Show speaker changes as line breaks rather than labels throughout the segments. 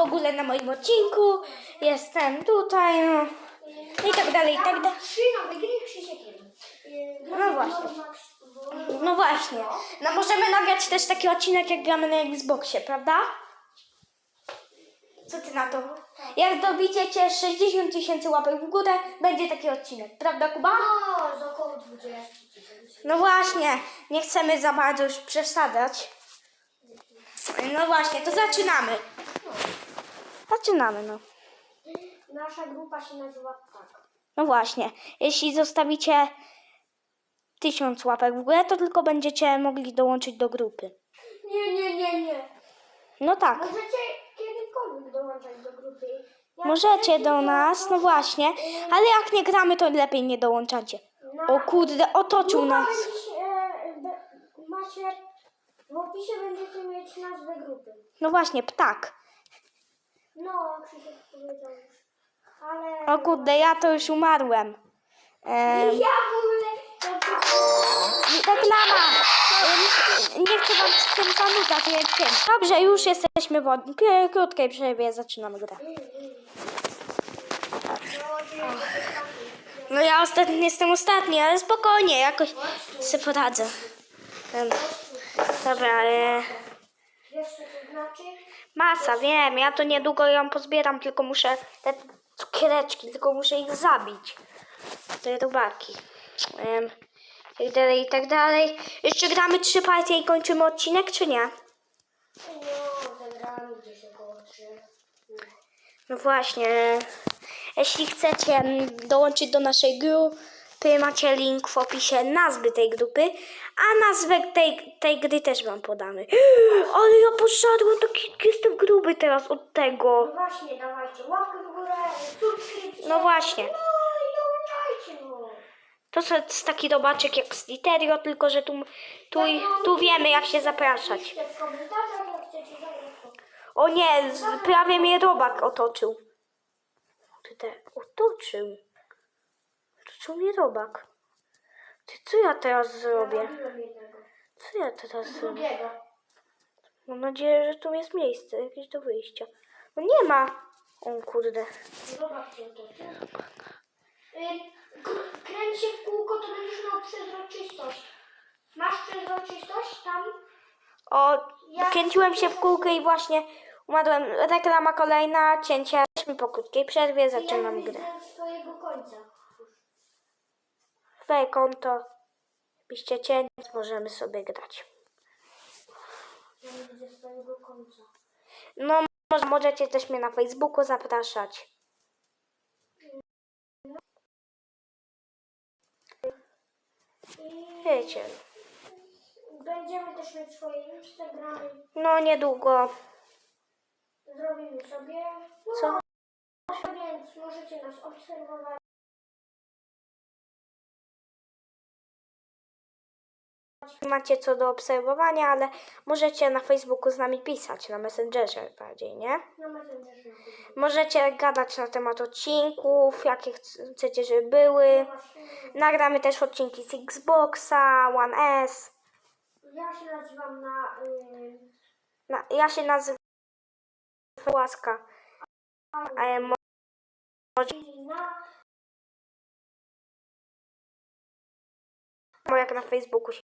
w ogóle na moim odcinku. Jestem tutaj, no. I tak dalej, i tak dalej.
Trzy nowe gry, Krzysiek jeden. Yy,
No właśnie. No właśnie. No możemy nagrać też taki odcinek, jak gramy na Xboxie, prawda? Co ty na to? Jak dobicie 60 tysięcy łapek w górę, będzie taki odcinek, prawda Kuba?
No, z około 20 tysięcy.
No właśnie, nie chcemy za bardzo już przesadzać. No właśnie, to zaczynamy. Zaczynamy, no.
Nasza grupa się nazywa tak.
No właśnie, jeśli zostawicie tysiąc łapek w górę, to tylko będziecie mogli dołączyć do grupy.
Nie, nie, nie, nie.
No tak,
Możecie kiedykolwiek dołączać do grupy. Jak
możecie
chcecie,
do
to-
nas, no właśnie, ale jak nie gramy, to lepiej nie dołączacie.
Na-
O kurde, otoczył
Grupa
nas.
będzie, e, be- macie, w opisie będziecie mieć nazwę grupy.
No właśnie, ptak.
No, Krzysiek powiedział już. Ale...
O kurde, ja to już umarłem. Em,
Ja w ogóle...
Reklama! Em, Nie chcę wam z tym zanudzać, jak wiem. Dobrze, już jesteśmy po kr- krótkiej przerwie, zaczynamy grę. No ja ostatni jestem ostatni, ale spokojnie, jakoś sobie poradzę. Em, Dobra, ale
Wiesz co?
Masa, wiem, ja to niedługo ją pozbieram, tylko muszę te cukiereczki, tylko muszę ich zabić. Te robaki. Em, I tak dalej, i tak dalej. Jeszcze gramy trzy partie i kończymy odcinek, czy nie?
No, zagramy gdzieś około 3.
No właśnie. Jeśli chcecie dołączyć do naszej grupy, macie link w opisie nazwy tej grupy, a nazwę tej, tej gry też wam podamy. Ale ja poszedłem, taki jestem gruby teraz od tego.
No właśnie, dawajcie łapkę w górę, subskrypcję.
No właśnie.
No i dołączajcie, no.
To jest taki robaczek jak z Literio, tylko że tu, tu, tu wiemy jak się zapraszać.
Piszcie w komentarzach, jak chcecie zagrać.
O nie, z, prawie mnie robak otoczył. Ty te, otoczył. Otoczył mnie robak. Ty, co ja teraz zrobię? Co ja teraz zrobię?
Drugiego.
Mam nadzieję, że tu jest miejsce jakieś do wyjścia. No nie ma. O kurde.
Zobacz to. Y, k- Kręć się w kółko, to będziesz miał przezroczystość. Masz przezroczystość tam?
O, kręciłem się w kółkę i właśnie umarłem. Reklama kolejna, cięcie. Jesteśmy po krótkiej przerwie,
Ja
zaczynam
nie
grę.
widzę swojego końca.
Twoje konto. Piszcie cień, możemy sobie grać.
Ja nie widzę swojego końca.
No, może, możecie też mnie na Facebooku zapraszać. Wiecie,
będziemy też mieć swoje Instagramy.
no niedługo.
Zrobimy sobie. No,
Co?
Więc możecie nas obserwować.
Macie co do obserwowania, ale możecie na Facebooku z nami pisać, na Messengerze bardziej, nie?
Na Messengerze.
Możecie gadać na temat odcinków, jakie chc- chcecie, żeby były. Nagramy też odcinki z Xboxa, One S.
Ja się nazywam na... Y,
Na, ja się nazywam Łaska. A ja mo-
na
jak na Facebooku się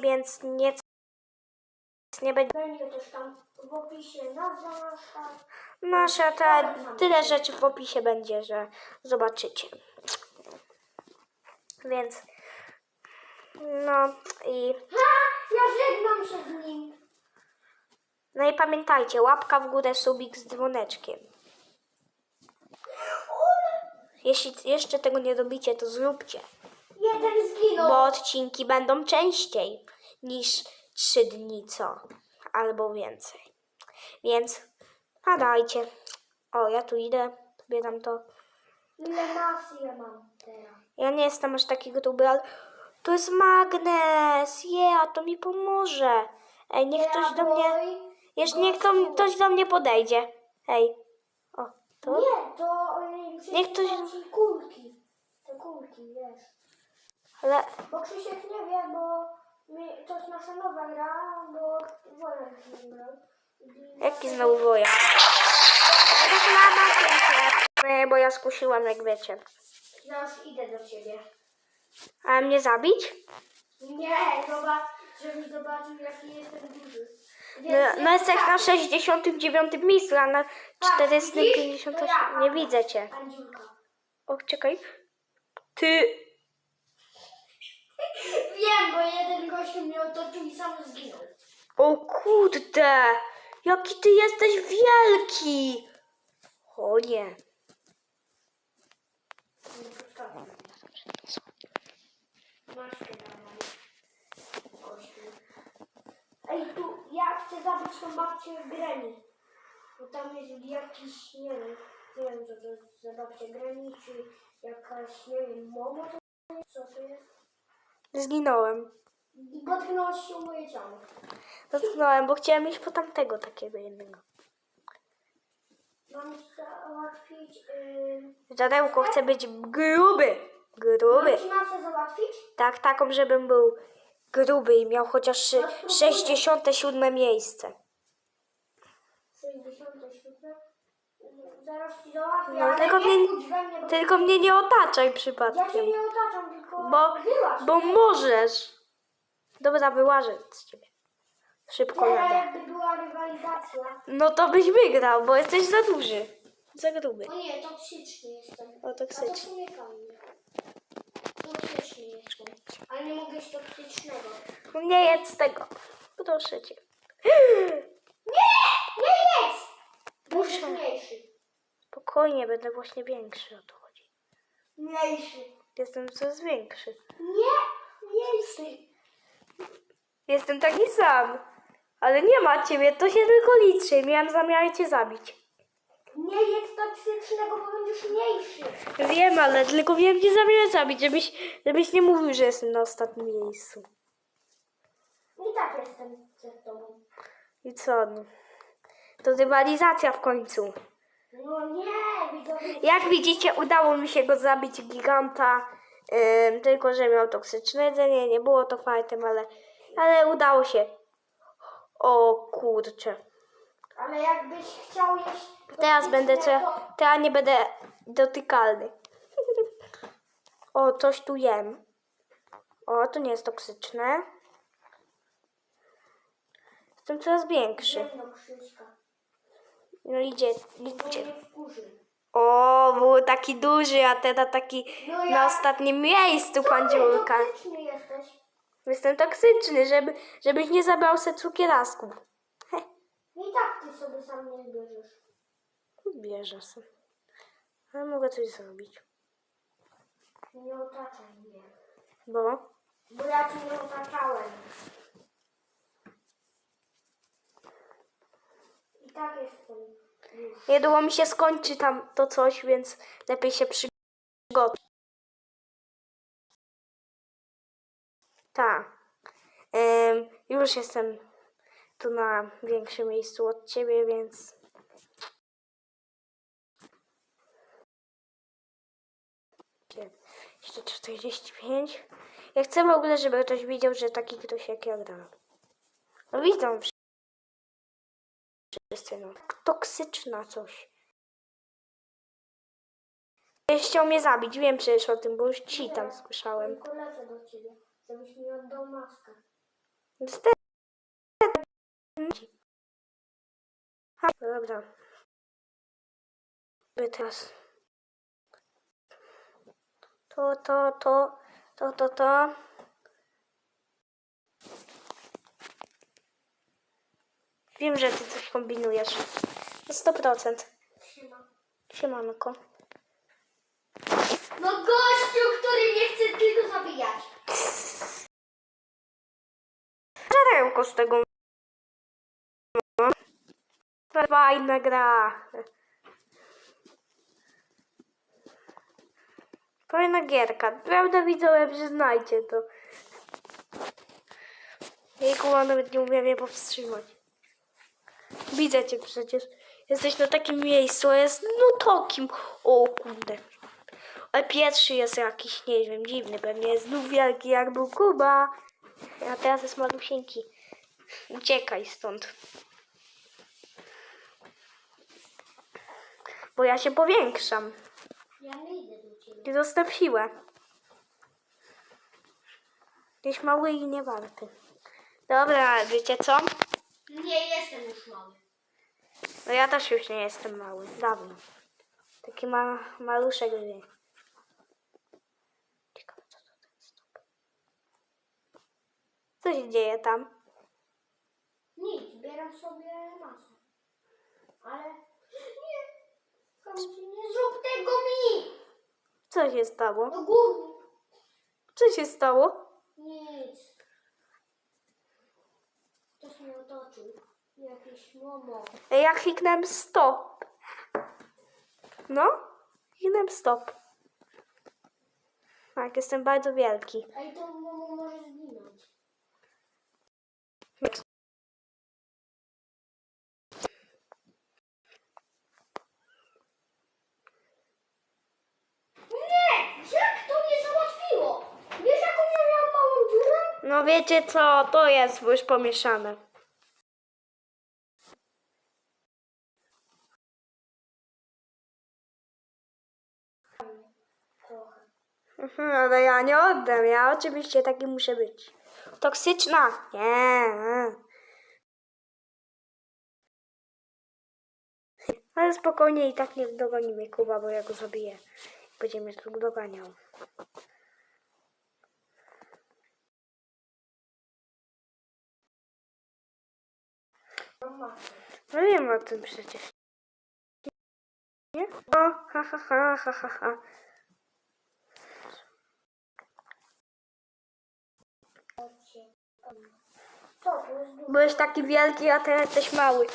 więc nic nie będzie
będzie też tam w opisie nazwa nasza.
nasza, ta, tyle rzeczy w opisie będzie, że zobaczycie. Więc no i
Ha! Ja żegnam się z nim.
no i pamiętajcie, łapka w górę, subik z dzwoneczkiem. Jeśli jeszcze tego nie robicie, to zróbcie,
Jeden.
Bo odcinki będą częściej niż trzy dni, co? Albo więcej. Więc padajcie. O, ja tu idę, zbieram to.
Ile masy ja mam teraz?
Ja nie jestem aż taki gruby, ale to jest magnes. Yeah, to mi pomoże. Ej, niech ktoś do mnie... Jeszcze niech to, ktoś do mnie podejdzie. Ej. O, to?
Nie, to
Niech ktoś-
kulki. Te kulki, wiesz.
Ale...
Bo Krzysiek nie wie, bo my, to jest nasza nowa gra, bo Wolek z nim gra.
Jaki znowu woja? Reklama pięknie, bo ja skusiłam, jak wiecie.
Ja już idę do ciebie.
A mnie zabić?
Nie, zobacz, żebyś zobaczył jaki jestem duży.
No,
Więc
no jesteś
tak,
na 69 miejscu, a na
tak,
458
widzisz? To ja,
nie widzę cię.
Andziulka.
O, czekaj. Ty.
Wiem, bo jeden gościu mnie otoczył i sam zginął.
O kurde. Jaki ty jesteś wielki. O nie.
Maskę dawaj. Gościu. Ej, tu, ja chcę zabić tą babcię Granny. Bo tam jest jakiś, nie wiem, nie wiem co to jest za babcia Granny, czy jakaś, nie wiem, to jest? Co to jest?
Zginąłem.
I Potknęło się moje ciało.
Dotknąłem, bo chciałem iść po tamtego takiego jednego.
Mam załatwić, yy...
Zadełko chce być gruby. Gruby.
Mam ci masę załatwić?
Tak, taką, żebym był gruby i miał chociaż szy- 67 miejsce.
67. Zaraz ci załatwię,
No,
ale
tylko
nie
mnie-
we mnie, bo
Tylko mnie nie otaczaj
ja cię
przypadkiem.
nie otaczam, tylko
Bo, bo możesz. Dobra, wyłażę z ciebie. Szybko jadę.
jakby była rywalizacja.
No to byś wygrał, bo jesteś za duży. Za gruby.
O nie, toksyczny jestem.
O,
A to
toksyczny.
jestem. Ale nie mogę z toksycznego.
Nie jedz tego. Proszę cię.
Nie! Nie jest!
Muszę.
mniejszy.
Spokojnie, będę właśnie większy, o to chodzi.
Mniejszy.
Jestem coraz większy.
Nie! Mniejszy.
Jestem taki sam. Ale nie ma ciebie, to się tylko liczy. Miałem zamiar cię zabić.
Nie jest toksycznego, bo będziesz mniejszy.
Wiem, ale tylko miałem cię zamiar zabić, żebyś, żebyś nie mówił, że jestem na ostatnim miejscu.
I tak jestem przed tobą.
I co? To rywalizacja w końcu.
No nie, widzowie.
Jak widzicie, udało mi się go zabić giganta. Ym, tylko, że miał toksyczne jedzenie. Nie było to fajtem, ale, ale udało się. O kurczę.
Ale jakbyś chciał jeść...
Teraz będę co.
to-
Teraz nie będę dotykalny. O, coś tu jem. O, to nie jest toksyczne. Jestem coraz większy.
Krzyśka.
No idzie, idzie. O, był taki duży, a teraz taki
No ja-
na ostatnim miejscu, pandziulka.
toksyczny jesteś?
Jestem toksyczny, żeby, żebyś nie zabrał se cukierasków.
I tak ty sobie sam nie zbierzesz.
bierze se. Ale mogę coś zrobić.
Nie otaczaj mnie.
Bo?
Bo ja cię nie otaczałem. Tak jestem.
Niedługo mi się skończy tam to coś, więc lepiej się przygotuj. Tak. Już jestem tu na większym miejscu od ciebie, więc. Jeszcze 45. Ja chcę w ogóle, żeby ktoś widział, że taki ktoś jak ja gra. No widzą wszyscy, no. Toksyczna coś. Chciał mnie zabić, wiem przecież o tym, bo już ci tam słyszałem.
Lecę do ciebie, żebyś mi oddał maskę.
Niestety. Ha, Dobra. Teraz. To, to, to, to, to, to. Wiem, że ty coś kombinujesz. Na 100%.
Siema.
Siemanko.
No gościu, który mnie chce tylko zabijać.
Czarełko z tego. Fajna gra. Fajna gierka. Prawda widzowie, przyznajcie to. Jejku, nawet nie umiem je powstrzymać. Widzę cię przecież. Jesteś na takim miejscu, jest no takim. O kurde. Ale pierwszy jest jakiś, nie wiem, dziwny. Pewnie jest znów wielki, jak był Kuba. A teraz jest malusieńki. Uciekaj stąd. Bo ja się powiększam.
Ja nie idę do ciebie.
Zostaw siłę. Jesteś mały i nie warty. Dobra, wiecie co?
Nie jestem już mały.
No ja też już nie jestem mały. Dawno. Taki ma, maluszek wie. Ciekawe co to jest. Co się dzieje tam?
Nic, zbieram sobie masę. Ale nie. Kamci, nie zrób tego mi!
Co się stało?
Do góry.
Co się stało?
Nic. Ktoś mnie otoczył. Jakiś momo.
Ja kliknąłem stop. No? Kliknąłem stop. Tak, jestem bardzo wielki.
Ej, to momo może zginąć. Nie! Jak to mnie załatwiło? Wiesz jaką ja miałam małą dziurę?
No wiecie co, to jest już pomieszane. Mhm, ale ja nie oddam, ja oczywiście taki muszę być. Toksyczna? Nie. Ale spokojnie i tak nie dogoni mnie Kuba, bo ja go zabiję. Będzie mnie tu doganiał. No wiem o tym przecież. Nie? O, ha, ha, ha, ha, ha, ha.
Co to jest dużo?
Byłeś taki wielki, a teraz jesteś mały.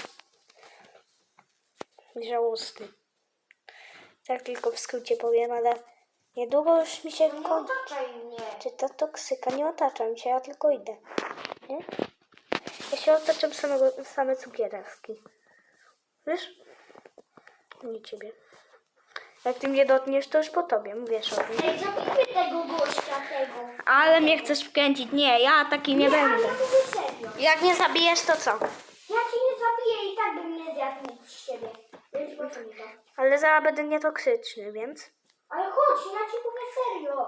Żałosny. Tak tylko w skrócie powiem, ale niedługo już mi się
Nie
kończy.
otaczaj mnie.
Czy to toksyka? Nie otaczam się, ja tylko idę. Nie? Ja się otaczam samego, same cukierki. Wiesz? Nie ciebie. Jak ty mnie dotkniesz, to już po tobie, wiesz o tym.
Ej, zabijmy tego gościa, tego.
Ale mnie chcesz wkręcić. Nie, ja taki nie
ale
będę.
ja mówię serio.
Jak nie zabijesz, to co?
Ja cię nie zabiję i tak bym nie zjadł nic z ciebie. Więc po co mi to?
Ale zaraz będę nietoksyczny, więc...
Ale chodź, ja ci mówię serio.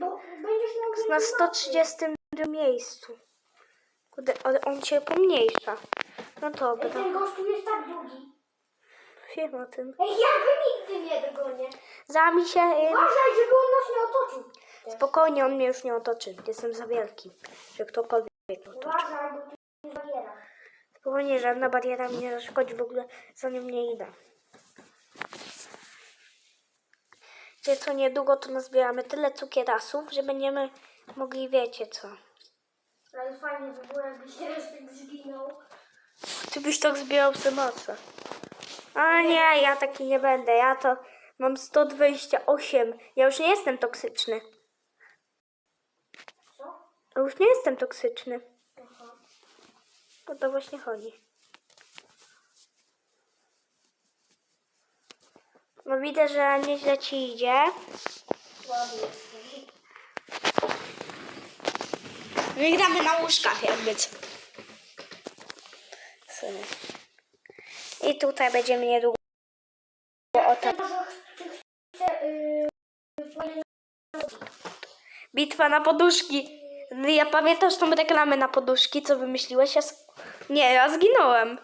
Bo będziesz miał
na 130 miejscu. Kurde, ale on cię pomniejsza. No
Ej,
dobra,
ten gościu jest tak długi.
Wiem o tym.
Ej, ja go nigdy nie dogonię.
Zami się... y,
Uważaj, żeby on nas nie otoczył.
Spokojnie, on mnie już nie otoczy. Jestem za wielki, że ktokolwiek mnie otoczy.
Uważaj, bo tu nie zabiera.
Spokojnie, żadna bariera mi nie zaszkodzi, w ogóle za nią nie idę. Wiecie co, niedługo to nazbieramy tyle cukierasów, że będziemy mogli, wiecie co.
Ale fajnie by było, jakbyś teraz tak zginął.
Ty byś tak zbierał masę. A nie, ja taki nie będę. Ja to mam 128. Ja już nie jestem toksyczny.
Co?
Ja już nie jestem toksyczny.
Aha.
O to właśnie chodzi. No widzę, że nieźle ci idzie.
Ładnie jest.
No gramy na łóżkach jakby co. Sobie. I tutaj będziemy niedługo o
fajnie
Bitwa na poduszki. Ja pamiętasz tą reklamę na poduszki, co wymyśliłeś? Ja sk- Nie, ja zginąłem.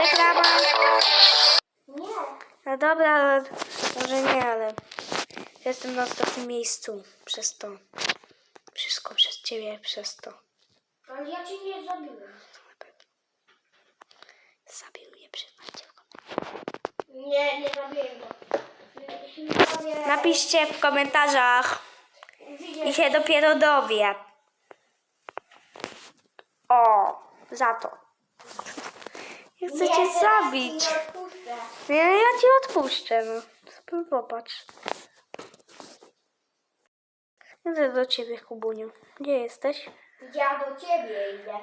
Reklama.
Nie.
No dobra, ale może nie, ale jestem na ostatnim miejscu przez to. Wszystko przez ciebie, przez to.
Ale ja cię nie zabiłem.
Zabił mnie, przyznajcie.
Nie, nie go. Nie, nie.
Napiszcie w komentarzach i się dopiero dowie. O, za to. Ja chcę cię
teraz
zabić.
Nie odpuszczę.
Nie, ja ci odpuszczę, no. Sobie Popatrz. Idę do ciebie, Kubuniu. Gdzie jesteś?
Ja do ciebie idę.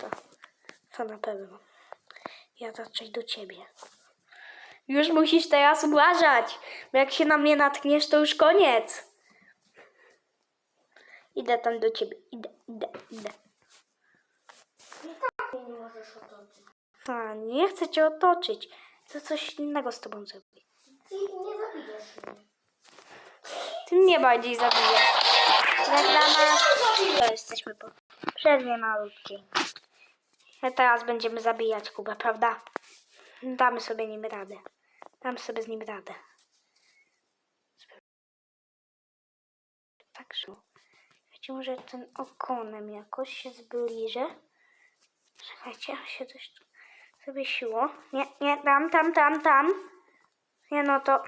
To, to na pewno. Ja raczej do ciebie. Już musisz teraz uważać, bo jak się na mnie natkniesz, to już koniec. Idę tam do ciebie. Idę, idę, idę.
I tak mnie nie możesz otoczyć.
A, nie chcę cię otoczyć. To coś innego z tobą zrobię.
Ty nie zabijesz mnie.
Ty mnie bardziej zabijesz. Reklama. To jesteśmy po przerwie malutkiej. Teraz będziemy zabijać Kubę, prawda? Damy sobie nim radę. Damy sobie z nim radę. Także. Wiecie, może ten ogonem jakoś się zbliżę. Czekajcie, się coś tu zawiesiło. Nie, nie, tam, tam, tam, tam. Nie, no to...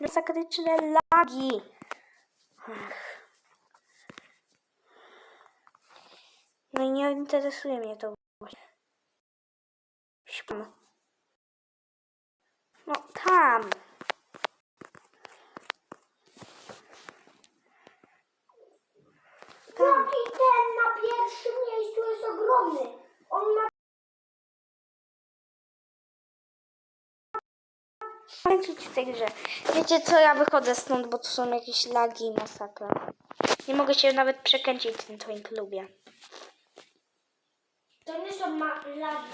Masakryczne lagi. Ech. No i nie interesuje mnie to właśnie. Śpam. No tam.
Jaki ten na pierwszym miejscu jest ogromny. On ma
Kręcić w tej grze. Wiecie co, ja wychodzę stąd, bo tu są jakieś lagi i masakra. Nie mogę się nawet przekręcić w tym twoim klubie.
To nie są ma- lagi.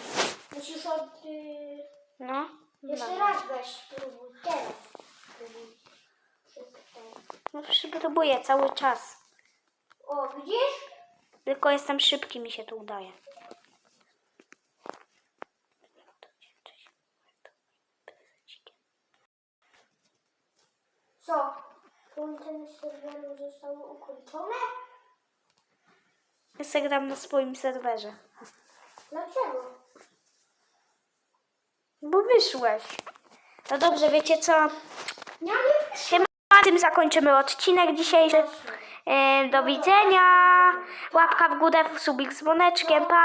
Musisz od... Y...
No.
Jeszcze
no.
raz weź spróbuj. Teraz spróbuj. Szybko.
No próbuję cały czas.
O, widzisz?
Tylko jestem szybki, mi się to udaje.
Co? Połączenie z serwerem zostało ukończone?
Ja sobie gram na swoim serwerze.
Dlaczego?
Bo wyszłeś. No dobrze, wiecie co?
Ja nie
Chyba tym zakończymy odcinek dzisiejszy. E, Do widzenia. Łapka w górę, subik z dzwoneczkiem. Pa!